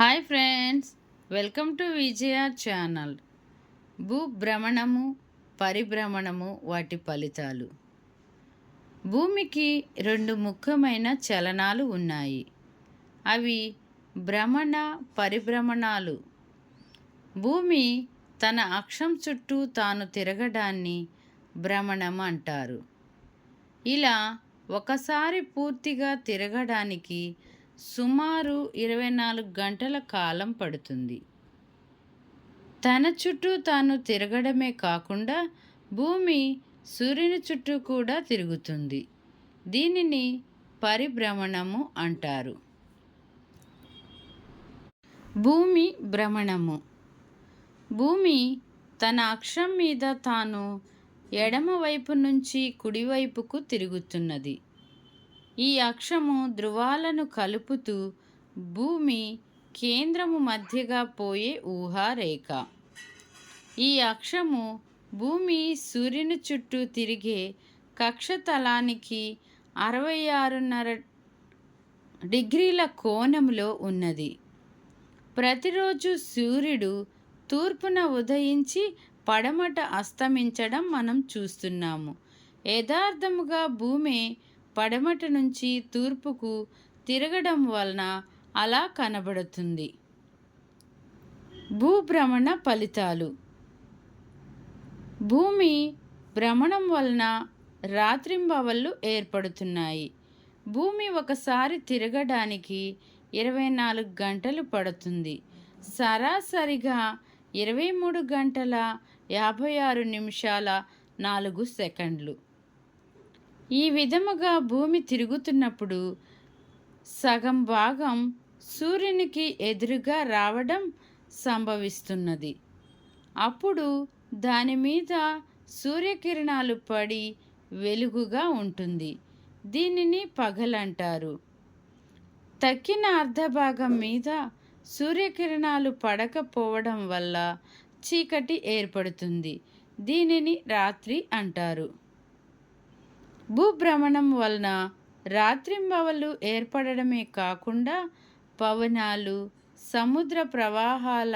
Hi friends welcome to Vijaya channel. భూభ్రమణము పరిభ్రమణము వాటి ఫలితాలు. భూమికి రెండు ముఖ్యమైన చలనాలు ఉన్నాయి. అవి భ్రమణ పరిభ్రమణాలు. భూమి తన అక్షం చుట్టూ తాను తిరగడాన్ని భ్రమణం అంటారు. ఇలా ఒకసారి పూర్తిగా తిరగడానికి సుమారు ఇరవై నాలుగు గంటల కాలం పడుతుంది. తన చుట్టూ తాను తిరగడమే కాకుండా భూమి సూర్యుని చుట్టూ కూడా తిరుగుతుంది. దీనిని పరిభ్రమణము అంటారు. భూమి భ్రమణము. భూమి తన అక్షం మీద తాను ఎడమ వైపు నుంచి కుడివైపుకు తిరుగుతున్నది. ఈ అక్షము ధృవాలను కలుపుతూ భూమి కేంద్రము మధ్యగా పోయే ఊహారేఖ. ఈ అక్షము భూమి సూర్యుని చుట్టూ తిరిగే కక్షతలానికి అరవై ఆరున్నర డిగ్రీల కోణంలో ఉన్నది. ప్రతిరోజు సూర్యుడు తూర్పున ఉదయించి పడమట అస్తమించడం మనం చూస్తున్నాము. యథార్థముగా భూమి పడమట నుంచి తూర్పుకు తిరగడం వలన అలా కనబడుతుంది. భూభ్రమణ ఫలితాలు. భూమి భ్రమణం వలన రాత్రింబవళ్ళు ఏర్పడుతున్నాయి. భూమి ఒకసారి తిరగడానికి ఇరవై నాలుగు గంటలు పడుతుంది. సరాసరిగా ఇరవై మూడు గంటల యాభై ఆరు నిమిషాల నాలుగు సెకండ్లు. ఈ విధముగా భూమి తిరుగుతున్నప్పుడు సగం భాగం సూర్యునికి ఎదురుగా రావడం సంభవిస్తున్నది. అప్పుడు దాని మీద సూర్యకిరణాలు పడి వెలుగుగా ఉంటుంది. దీనిని పగలంటారు తక్కిన అర్ధభాగం మీద సూర్యకిరణాలు పడకపోవడం వల్ల చీకటి ఏర్పడుతుంది. దీనిని రాత్రి అంటారు. భూభ్రమణం వలన రాత్రింబవలు ఏర్పడడమే కాకుండా పవనాలు సముద్ర ప్రవాహాల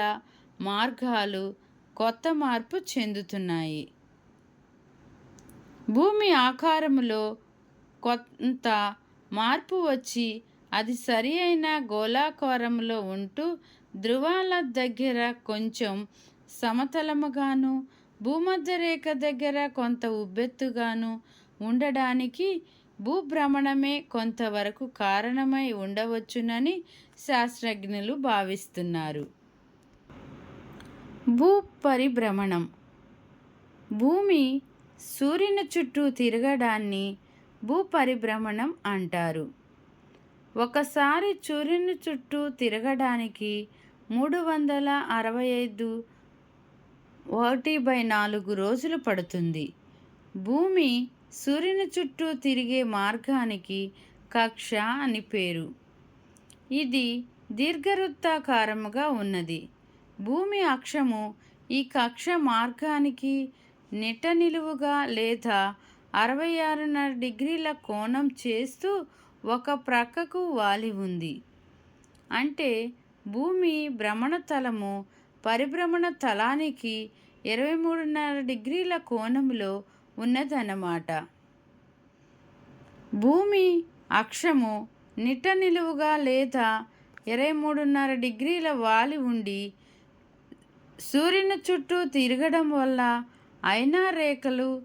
మార్గాలు కొత్త మార్పు చెందుతున్నాయి. భూమి ఆకారములో కొంత మార్పు వచ్చి అది సరి అయిన గోళాకారంలో ఉంటూ ధృవాల దగ్గర కొంచెం సమతలముగాను భూమధ్య రేఖ దగ్గర కొంత ఉబ్బెత్తుగాను ఉండడానికి భూభ్రమణమే కొంతవరకు కారణమై ఉండవచ్చునని శాస్త్రజ్ఞులు భావిస్తున్నారు. భూ పరిభ్రమణం భూమి సూర్యుని చుట్టూ తిరగడాన్ని భూపరిభ్రమణం అంటారు. ఒకసారి సూర్యుని చుట్టూ తిరగడానికి మూడు వందల అరవై ఐదు ఒకటి బై నాలుగు రోజులు పడుతుంది. భూమి సూర్యుని చుట్టూ తిరిగే మార్గానికి కక్ష అని పేరు. ఇది దీర్ఘవృత్తాకారముగా ఉన్నది. భూమి అక్షము ఈ కక్ష మార్గానికి నిట నిలువుగా లేదా అరవై ఆరున్నర డిగ్రీల కోణం చేస్తూ ఒక ప్రక్కకు వాలి ఉంది. అంటే భూమి భ్రమణ తలము పరిభ్రమణ తలానికి ఇరవై మూడున్నర డిగ్రీల కోణంలో ఉన్నదన్నమాట. భూమి అక్షము నిట నిలువుగా లేదా ఇరవై మూడున్నర డిగ్రీల వాలి ఉండి సూర్యుని చుట్టూ తిరగడం వల్ల అయినా రేఖలు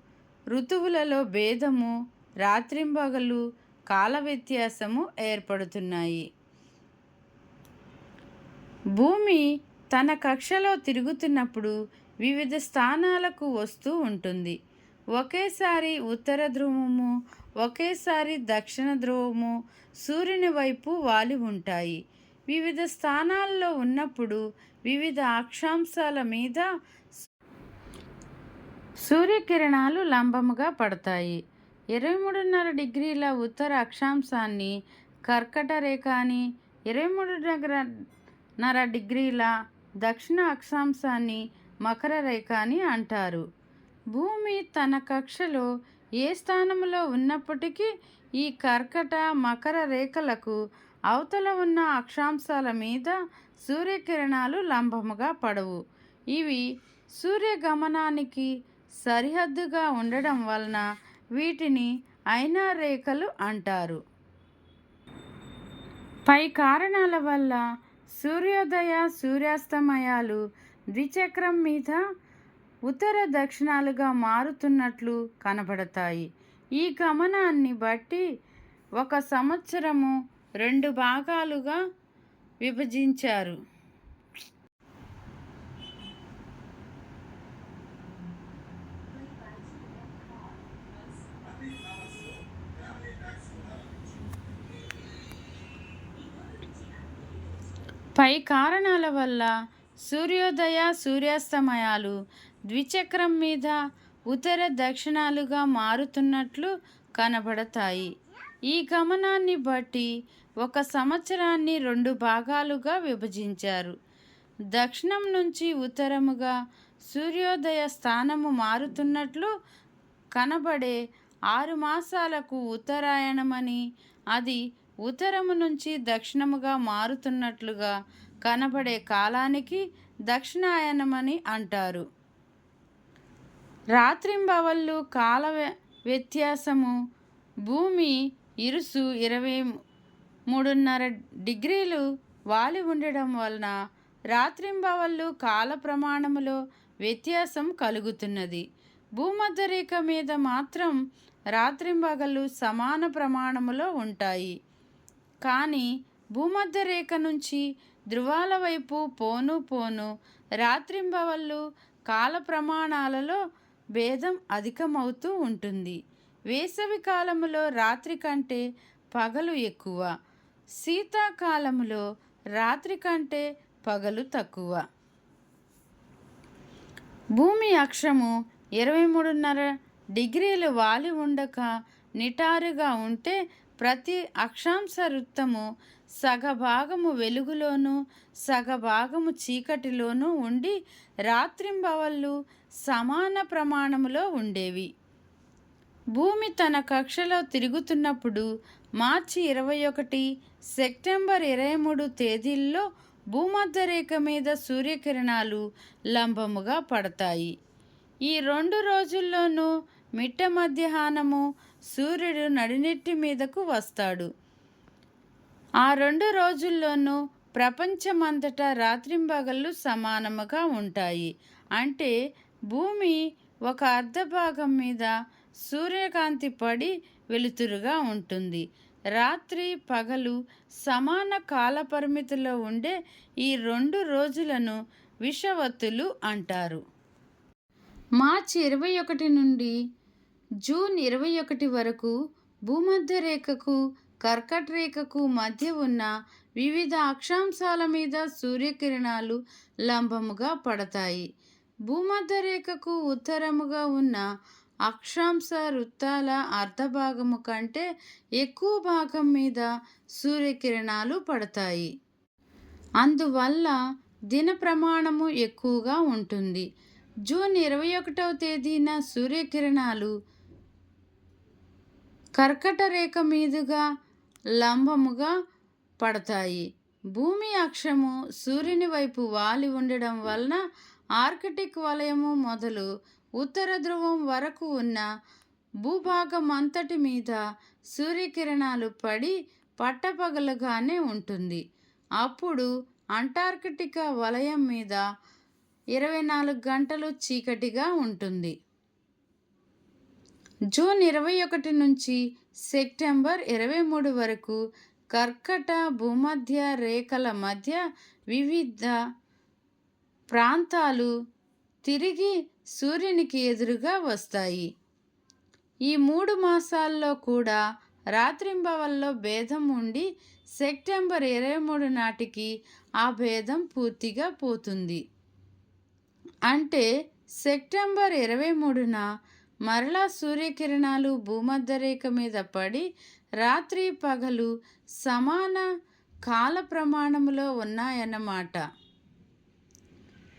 ఋతువులలో భేదము రాత్రింబగలు కాల వ్యత్యాసము ఏర్పడుతున్నాయి. భూమి తన కక్షలో తిరుగుతున్నప్పుడు వివిధ స్థానాలకు వస్తూ ఉంటుంది. ఒకేసారి ఉత్తర ధ్రువము ఒకేసారి దక్షిణ ధ్రువము సూర్యుని వైపు వాలి ఉంటాయి. వివిధ స్థానాల్లో ఉన్నప్పుడు వివిధ అక్షాంశాల మీద సూర్యకిరణాలు లంబముగా పడతాయి. ఇరవై మూడున్నర డిగ్రీల ఉత్తర అక్షాంశాన్ని కర్కట రేఖ అని ఇరవై మూడున్నర డిగ్రీల దక్షిణ అక్షాంశాన్ని మకర రేఖ అని అంటారు. భూమి తన కక్షలో ఏ స్థానంలో ఉన్నప్పటికీ ఈ కర్కట మకర రేఖలకు అవతల ఉన్న అక్షాంశాల మీద సూర్యకిరణాలు లంబముగా పడవు. ఇవి సూర్యగమనానికి సరిహద్దుగా ఉండడం వలన వీటిని అయినా రేఖలు అంటారు. పై కారణాల వల్ల సూర్యోదయ సూర్యాస్తమయాలు ద్విచక్రం మీద ఉత్తర దక్షిణాలుగా మారుతున్నట్లు కనబడతాయి. ఈ గమనాన్ని బట్టి ఒక సంవత్సరము రెండు భాగాలుగా విభజించారు. పై కారణాల వల్ల సూర్యోదయ సూర్యాస్తమయాలు ద్విచక్రం మీద ఉత్తర దక్షిణాలుగా మారుతున్నట్లు కనబడతాయి. ఈ గమనాన్ని బట్టి ఒక సంవత్సరాన్ని రెండు భాగాలుగా విభజించారు. దక్షిణం నుంచి ఉత్తరముగా సూర్యోదయ స్థానము మారుతున్నట్లు కనబడే ఆరు మాసాలకు ఉత్తరాయణమని అది ఉత్తరము నుంచి దక్షిణముగా మారుతున్నట్లుగా కనబడే కాలానికి దక్షిణాయనమని అంటారు. రాత్రింబవళ్ళు కాల వ్య- వ్యత్యాసము. భూమి ఇరుసు ఇరవై మూడున్నర డిగ్రీలు వాలి ఉండడం వలన రాత్రింబవళ్ళు కాల ప్రమాణములో వ్యత్యాసం కలుగుతున్నది. భూమధ్య రేఖ మీద మాత్రం రాత్రింబగళ్ళు సమాన ప్రమాణములో ఉంటాయి. కానీ భూమధ్య రేఖ నుంచి ధృవాల వైపు పోను పోను రాత్రింబవళ్ళు కాల ప్రమాణాలలో భేదం అధికమవుతూ ఉంటుంది. వేసవి కాలములో రాత్రి కంటే పగలు ఎక్కువ. శీతాకాలములో రాత్రి కంటే పగలు తక్కువ. భూమి అక్షము ఇరవై మూడున్నర డిగ్రీలు వాలి ఉండక నిటారుగా ఉంటే ప్రతి అక్షాంశ వృత్తము సగభాగము వెలుగులోను సగభాగము చీకటిలోనూ ఉండి రాత్రింబవళ్ళు సమాన ప్రమాణములో ఉండేవి. భూమి తన కక్షలో తిరుగుతున్నప్పుడు మార్చి ఇరవై ఒకటి సెప్టెంబర్ ఇరవై మూడు తేదీల్లో భూమధ్య రేఖ మీద సూర్యకిరణాలు లంబముగా పడతాయి. ఈ రెండు రోజుల్లోనూ మిట్ట మధ్యాహ్నము సూర్యుడు నడినెట్టి మీదకు వస్తాడు. ఆ రెండు రోజుల్లోనూ ప్రపంచమంతటా రాత్రింబగళ్ళు సమానముగా ఉంటాయి. అంటే భూమి ఒక అర్ధ భాగం మీద సూర్యకాంతి పడి వెలుతురుగా ఉంటుంది. రాత్రి పగలు సమాన కాల పరిమితిలో ఉండే ఈ రెండు రోజులను విషవత్తులు అంటారు. మార్చి ఇరవై ఒకటి నుండి జూన్ ఇరవై ఒకటి వరకు భూమధ్య రేఖకు కర్కట రేఖకు మధ్య ఉన్న వివిధ అక్షాంశాల మీద సూర్యకిరణాలు లంబముగా పడతాయి. భూమధ్య రేఖకు ఉత్తరముగా ఉన్న అక్షాంశ వృత్తాల అర్ధభాగము కంటే ఎక్కువ భాగం మీద సూర్యకిరణాలు పడతాయి. అందువల్ల దిన ప్రమాణము ఎక్కువగా ఉంటుంది. జూన్ ఇరవై ఒకటవ తేదీన సూర్యకిరణాలు కర్కట రేఖ మీదుగా లంబముగా పడతాయి. భూమి అక్షము సూర్యుని వైపు వాలి ఉండడం వలన ఆర్కిటిక్ వలయము మొదలు ఉత్తర ధ్రువం వరకు ఉన్న భూభాగం అంతటి మీద సూర్యకిరణాలు పడి పట్టపగలుగానే ఉంటుంది. అప్పుడు అంటార్కిటికా వలయం మీద ఇరవై నాలుగు గంటలు చీకటిగా ఉంటుంది. జూన్ ఇరవై ఒకటి నుంచి సెప్టెంబర్ ఇరవై మూడు వరకు కర్కట భూమధ్య రేఖల మధ్య వివిధ ప్రాంతాలు తిరిగి సూర్యునికి ఎదురుగా వస్తాయి. ఈ మూడు మాసాల్లో కూడా రాత్రింబవల్లో భేదం ఉండి సెప్టెంబర్ ఇరవై మూడు నాటికి ఆ భేదం పూర్తిగా పోతుంది. అంటే సెప్టెంబర్ ఇరవై మూడున మరలా సూర్యకిరణాలు భూమధ్యరేఖ మీద పడి రాత్రి పగలు సమాన కాల ప్రమాణములో ఉన్నాయన్నమాట.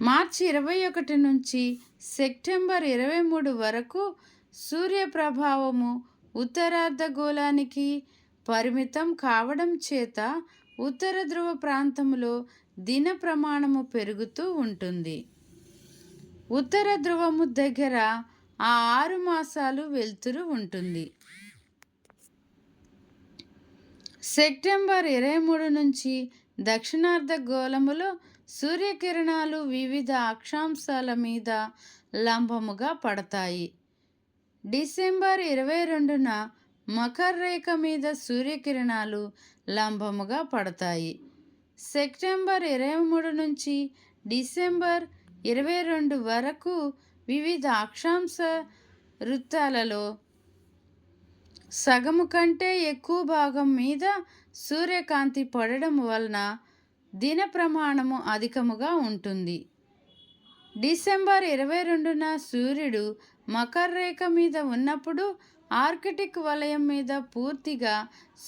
మార్చి ఇరవై ఒకటి నుంచి సెప్టెంబర్ ఇరవై మూడు వరకు సూర్య ప్రభావము ఉత్తరార్ధగోళానికి పరిమితం కావడం చేత ఉత్తర ధ్రువ ప్రాంతంలో దిన ప్రమాణము పెరుగుతూ ఉంటుంది. ఉత్తర ధ్రువము దగ్గర ఆ ఆరు మాసాలు వెలుతురు ఉంటుంది. సెప్టెంబర్ ఇరవై మూడు నుంచి దక్షిణార్ధ గోళములో సూర్యకిరణాలు వివిధ అక్షాంశాల మీద లంబముగా పడతాయి. డిసెంబర్ ఇరవై రెండున మకర రేఖ మీద సూర్యకిరణాలు లంబముగా పడతాయి. సెప్టెంబర్ ఇరవై మూడు నుంచి డిసెంబర్ ఇరవై రెండు వరకు వివిధ అక్షాంశ వృత్తాలలో సగము కంటే ఎక్కువ భాగం మీద సూర్యకాంతి పడడం వలన దిన ప్రమాణము అధికముగా ఉంటుంది. డిసెంబర్ ఇరవై రెండున సూర్యుడు మకర రేఖ మీద ఉన్నప్పుడు ఆర్కిటిక్ వలయం మీద పూర్తిగా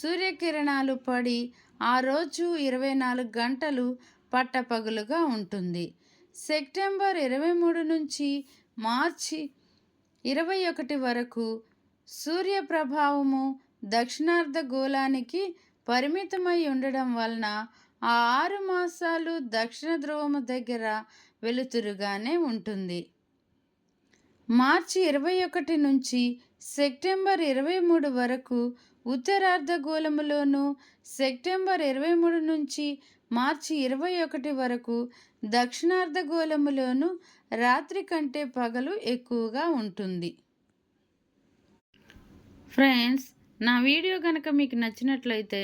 సూర్యకిరణాలు పడి ఆ రోజు ఇరవై నాలుగు గంటలు పట్టపగులుగా ఉంటుంది. సెప్టెంబర్ ఇరవై మూడు నుంచి మార్చి ఇరవై ఒకటి వరకు సూర్య ప్రభావము దక్షిణార్ధ గోళానికి పరిమితమై ఉండడం వలన ఆ ఆరు మాసాలు దక్షిణ ధ్రువము దగ్గర వెలుతురుగానే ఉంటుంది. మార్చి ఇరవై ఒకటి నుంచి సెప్టెంబర్ ఇరవై మూడు వరకు ఉత్తరార్ధగోళములోను సెప్టెంబర్ ఇరవై మూడు నుంచి మార్చి ఇరవై ఒకటి వరకు దక్షిణార్ధగోళములోను రాత్రి కంటే పగలు ఎక్కువగా ఉంటుంది. ఫ్రెండ్స్ నా వీడియో కనుక మీకు నచ్చినట్లయితే